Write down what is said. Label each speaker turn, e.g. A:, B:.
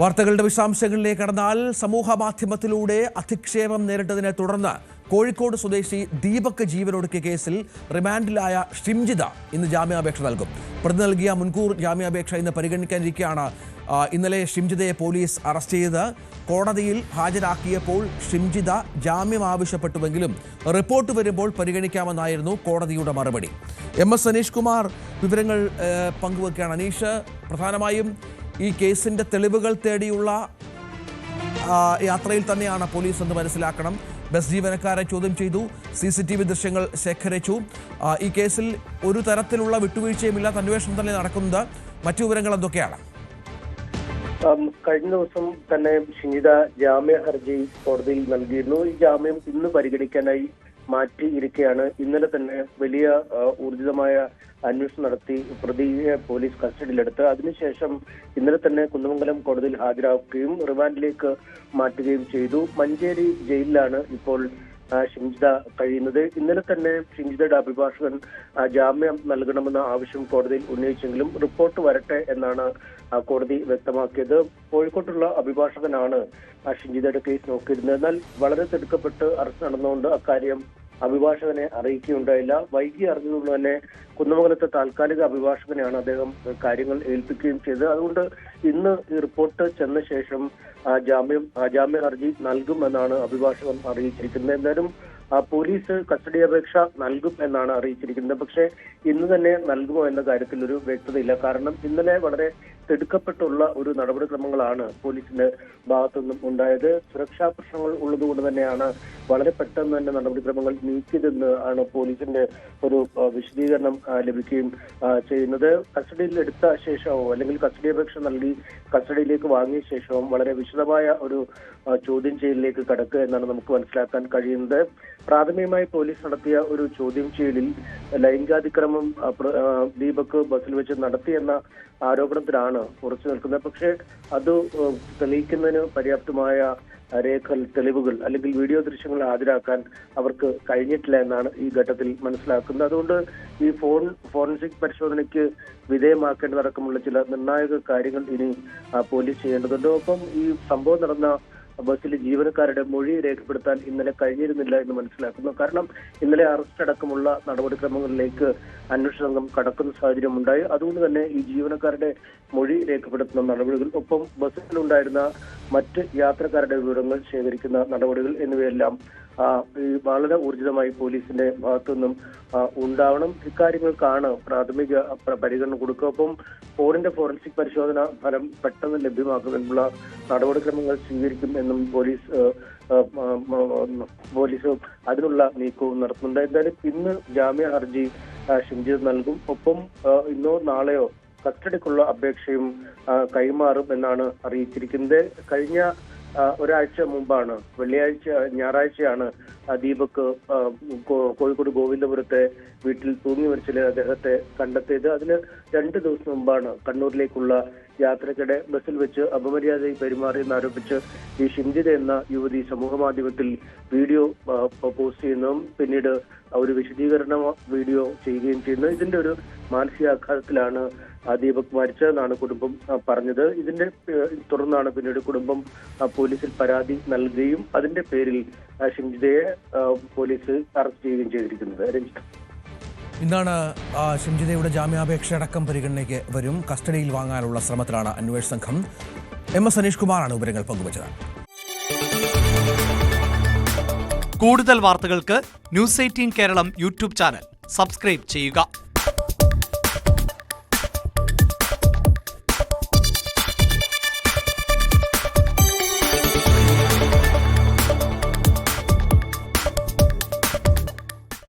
A: വാർത്തകളുടെ വിശദാംശങ്ങളിലേക്ക് കടന്നാൽ സമൂഹ മാധ്യമത്തിലൂടെ അധിക്ഷേപം നേരിട്ടതിനെ തുടർന്ന് കോഴിക്കോട് സ്വദേശി ദീപക് ജീവനൊടുക്കിയ കേസിൽ റിമാൻഡിലായ ഷിംജിത ഇന്ന് ജാമ്യാപേക്ഷ നൽകും. പ്രതി നൽകിയ മുൻകൂർ ജാമ്യാപേക്ഷ ഇന്ന് പരിഗണിക്കാനിരിക്കെയാണ് ഇന്നലെ ഷിംജിതയെ പോലീസ് അറസ്റ്റ് ചെയ്ത് കോടതിയിൽ ഹാജരാക്കിയപ്പോൾ ഷിംജിത ജാമ്യം ആവശ്യപ്പെട്ടുവെങ്കിലും റിപ്പോർട്ട് വരുമ്പോൾ പരിഗണിക്കാമെന്നായിരുന്നു കോടതിയുടെ മറുപടി. എം എസ് അനീഷ് കുമാർ വിവരങ്ങൾ പങ്കുവെക്കുകയാണ്. അനീഷ് പ്രധാനമായും ഈ കേസിന്റെ തെളിവുകൾ തേടിയുള്ള യാത്രയിൽ തന്നെയാണ് പോലീസ് എന്ന് മനസ്സിലാക്കണം. ബസ് ജീവനക്കാരെ ചോദ്യം ചെയ്തു. സി സി ടി വി ദൃശ്യങ്ങൾ ശേഖരിച്ചു. ഈ കേസിൽ ഒരു തരത്തിലുള്ള വിട്ടുവീഴ്ചയുമില്ലാത്ത അന്വേഷണം തന്നെ നടക്കുന്നത്. മറ്റു വിവരങ്ങൾ എന്തൊക്കെയാണ്?
B: കഴിഞ്ഞ ദിവസം തന്നെ ഷിനിത ജാമ്യ ഹർജി കോടതിയിൽ നൽകിയിരുന്നു. ഈ ജാമ്യം ഇന്ന് പരിഗണിക്കാനായി മാറ്റിയിരിക്കെയാണ് ഇന്നലെ തന്നെ വലിയ ഊർജിതമായ അന്വേഷണം നടത്തി പ്രതിയെ പോലീസ് കസ്റ്റഡിയിലെടുത്ത് അതിനുശേഷം ഇന്നലെ തന്നെ കുന്നമംഗലം കോടതിയിൽ ഹാജരാക്കുകയും റിമാൻഡിലേക്ക് മാറ്റുകയും ചെയ്തു. മഞ്ചേരി ജയിലിലാണ് ഇപ്പോൾ ഷിംജിത കഴിയുന്നത്. ഇന്നലെ തന്നെ ഷിംജിതയുടെ അഭിഭാഷകൻ ജാമ്യം നൽകണമെന്ന ആവശ്യം കോടതിയിൽ ഉന്നയിച്ചെങ്കിലും റിപ്പോർട്ട് വരട്ടെ എന്നാണ് കോടതി വ്യക്തമാക്കിയത്. കോഴിക്കോട്ടുള്ള അഭിഭാഷകനാണ് ഷിംജിതയുടെ കേസ് നോക്കിയിരുന്നത്. എന്നാൽ വളരെ തിടുക്കപ്പെട്ട് അറസ്റ്റ് നടന്നുകൊണ്ട് അക്കാര്യം അഭിഭാഷകനെ അറിയിക്കുകയുണ്ടായില്ല. വൈകി അറിഞ്ഞതുകൊണ്ട് തന്നെ കുന്നമംഗലത്തെ താൽക്കാലിക അഭിഭാഷകനെയാണ് അദ്ദേഹം കാര്യങ്ങൾ ഏൽപ്പിക്കുകയും ചെയ്തത്. അതുകൊണ്ട് ഇന്ന് ഈ റിപ്പോർട്ട് ചെന്ന ശേഷം ജാമ്യം ജാമ്യ ഹർജി നൽകുമെന്നാണ് അഭിഭാഷകൻ അറിയിച്ചിരിക്കുന്നത്. എന്തായാലും പോലീസ് കസ്റ്റഡി അപേക്ഷ നൽകും എന്നാണ് അറിയിച്ചിരിക്കുന്നത്. പക്ഷേ ഇന്ന് തന്നെ നൽകുമോ എന്ന കാര്യത്തിൽ ഒരു വ്യക്തതയില്ല. കാരണം ഇന്നലെ വളരെ തിടുക്കപ്പെട്ടുള്ള ഒരു നടപടിക്രമങ്ങളാണ് പോലീസിന്റെ ഭാഗത്തുനിന്നും ഉണ്ടായത്. സുരക്ഷാ പ്രശ്നങ്ങൾ ഉള്ളതുകൊണ്ട് തന്നെയാണ് വളരെ പെട്ടെന്ന് തന്നെ നടപടിക്രമങ്ങൾ നീക്കിയതെന്ന് ആണ് പോലീസിന്റെ ഒരു വിശദീകരണം ലഭിക്കുകയും ചെയ്യുന്നത്. കസ്റ്റഡിയിൽ എടുത്ത ശേഷമോ അല്ലെങ്കിൽ കസ്റ്റഡി അപേക്ഷ നൽകി കസ്റ്റഡിയിലേക്ക് വാങ്ങിയ ശേഷവും വളരെ വിശദമായ ഒരു ചോദ്യം ചെയ്യലിലേക്ക് കടക്കുക എന്നാണ് നമുക്ക് മനസ്സിലാക്കാൻ കഴിയുന്നത്. പ്രാഥമികമായി പോലീസ് നടത്തിയ ഒരു ചോദ്യം ചെയ്യലിൽ ലൈംഗികാതിക്രമം ദീപക് ബസ്സിൽ വെച്ച് നടത്തിയെന്ന ആരോപണത്തിലാണ് ഉറച്ചു നിൽക്കുന്നത്. പക്ഷേ അത് തെളിയിക്കുന്നതിന് പര്യാപ്തമായ രേഖകൾ തെളിവുകൾ അല്ലെങ്കിൽ വീഡിയോ ദൃശ്യങ്ങൾ ഹാജരാക്കാൻ അവർക്ക് കഴിഞ്ഞിട്ടില്ല എന്നാണ് ഈ ഘട്ടത്തിൽ മനസ്സിലാക്കുന്നത്. അതുകൊണ്ട് ഈ ഫോൺ ഫോറൻസിക് പരിശോധനയ്ക്ക് വിധേയമാക്കേണ്ടതടക്കമുള്ള ചില നിർണായക കാര്യങ്ങൾ ഇനി പോലീസ് ചെയ്യേണ്ടതുണ്ട്. ഒപ്പം ഈ സംഭവം നടന്ന ബസ്സിലെ ജീവനക്കാരുടെ മൊഴി രേഖപ്പെടുത്താൻ ഇന്നലെ കഴിഞ്ഞിരുന്നില്ല എന്ന് മനസ്സിലാക്കുന്നു. കാരണം ഇന്നലെ അറസ്റ്റ് അടക്കമുള്ള നടപടിക്രമങ്ങളിലേക്ക് അന്വേഷണ സംഘം കടക്കുന്ന സാഹചര്യം ഉണ്ടായി അതുകൊണ്ട് തന്നെ ഈ ജീവനക്കാരുടെ മൊഴി രേഖപ്പെടുത്തുന്ന നടപടികൾ ഒപ്പം ബസ്സിലുണ്ടായിരുന്ന മറ്റ് യാത്രക്കാരുടെ വിവരങ്ങൾ ശേഖരിക്കുന്ന നടപടികൾ എന്നിവയെല്ലാം വളരെ ഊർജിതമായി പോലീസിന്റെ ഭാഗത്തു നിന്നും ഉണ്ടാവണം. ഇക്കാര്യങ്ങൾക്കാണ് പ്രാഥമിക പരിഗണന കൊടുക്കുക. ഒപ്പം ഫോണിന്റെ ഫോറൻസിക് പരിശോധന ഫലം പെട്ടെന്ന് ലഭ്യമാക്കുമെന്നുള്ള നടപടിക്രമങ്ങൾ സ്വീകരിക്കും എന്നും പോലീസ് പോലീസ് അതിനുള്ള നീക്കവും നടത്തുന്നുണ്ട്. എന്തായാലും ഇന്ന് ജാമ്യ ഹർജി ഷിംജിത് നൽകും. ഒപ്പം ഇന്നോ നാളെയോ കസ്റ്റഡിക്കുള്ള അപേക്ഷയും കൈമാറും എന്നാണ് അറിയിച്ചിരിക്കുന്നത്. കഴിഞ്ഞ ഒരാഴ്ച മുമ്പാണ് വെള്ളിയാഴ്ച ഞായറാഴ്ചയാണ് ദീപക് കോഴിക്കോട് ഗോവിന്ദപുരത്തെ വീട്ടിൽ തൂങ്ങി മരിച്ചിൽ അദ്ദേഹത്തെ കണ്ടെത്തിയത്. അതിന് രണ്ട് ദിവസം മുമ്പാണ് കണ്ണൂരിലേക്കുള്ള യാത്രക്കിടെ ബസ്സിൽ വെച്ച് അപമര്യാദയായി പെരുമാറിയെന്ന് ആരോപിച്ച് ഈ ഷിംജിത എന്ന യുവതി സമൂഹ മാധ്യമത്തിൽ വീഡിയോ പോസ്റ്റ് ചെയ്യുന്നതും പിന്നീട് ഒരു വിശദീകരണ വീഡിയോ ചെയ്യുകയും ചെയ്യുന്നു. ഇതിന്റെ ഒരു മാനസികാഘാതത്തിലാണ് ആ ദീപക് മരിച്ചതെന്നാണ് കുടുംബം പറഞ്ഞത്. ഇതിന്റെ തുടർന്നാണ് പിന്നീട് കുടുംബം പോലീസിൽ പരാതി നൽകുകയും അതിന്റെ പേരിൽ ഷിംജിതയെ പോലീസ് അറസ്റ്റ് ചെയ്യുകയും ചെയ്തിരിക്കുന്നത്. രഞ്ജിത്ത്.
A: ഇന്നാണ് ആ, ഷിംജിതയുടെ ജാമ്യാപേക്ഷ അടക്കം പരിഗണനയ്ക്ക് വരും. കസ്റ്റഡിയിൽ വാങ്ങാനുള്ള ശ്രമത്തിലാണ് അന്വേഷണ സംഘം. എം എസ് അനീഷ് കുമാറാണ് വിവരങ്ങൾ പങ്കുവച്ചത്.
C: കൂടുതൽ വാർത്തകൾക്ക് news eighteen Keralam YouTube channel. Subscribe ചെയ്യുക.